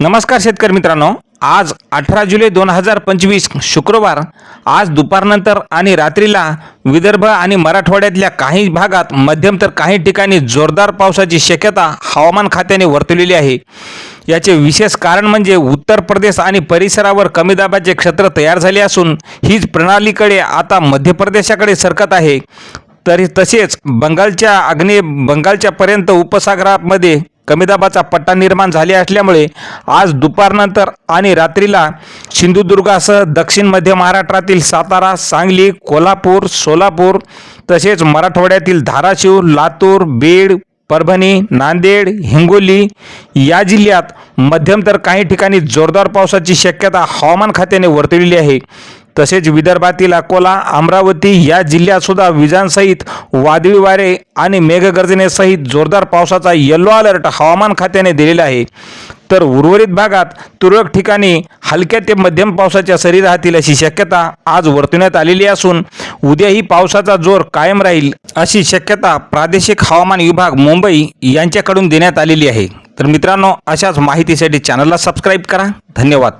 नमस्कार शेतकरी मित्रांनो. आज अठरा जुलै दोन हजार पंचवीस शुक्रवार. आज दुपारनंतर आणि रात्रीला विदर्भ आणि मराठवाड्यातल्या काही भागात मध्यम तर काही ठिकाणी जोरदार पावसाची शक्यता हवामान खात्याने वर्तवलेली आहे. याचे विशेष कारण म्हणजे उत्तर प्रदेश आणि परिसरावर कमी दाबाचे क्षेत्र तयार झाले असून हीच प्रणालीकडे आता मध्य प्रदेशाकडे सरकत आहे. तरी तसेच बंगालच्या आग्नेय बंगालच्या पर्यंत उपसागरामध्ये कमी दाबाचा पट्टा निर्माण झाले असल्यामुळे आज दुपारनंतर आणि रात्रीला सिंधुदुर्गासह दक्षिण मध्य महाराष्ट्रातील सातारा सांगली कोल्हापूर सोलापूर तसेच मराठवाड्यातील धाराशिव लातूर बीड परभणी नांदेड हिंगोली या जिल्ह्यात मध्यम तर काही ठिकाणी जोरदार पावसाची शक्यता हवामान खात्याने वर्तविली आहे. तसेच विदर्भातील अकोला अमरावती या जिल्ह्यात सुद्धा विजांसहित वादळी वारे आणि मेघगर्जनेसहित जोरदार पावसाचा येलो अलर्ट हवामान खात्याने दिलेला आहे. तर उर्वरित भागात तुरळक ठिकाणी हलक्या ते मध्यम पावसाच्या सरी राहतील अशी शक्यता आज वर्तवण्यात आलेली असून उद्याही पावसाचा जोर कायम राहील अशी शक्यता प्रादेशिक हवामान विभाग मुंबई यांच्याकडून देण्यात आलेली आहे. तर मित्रांनो अशाच माहितीसाठी चॅनलला सबस्क्राईब करा. धन्यवाद.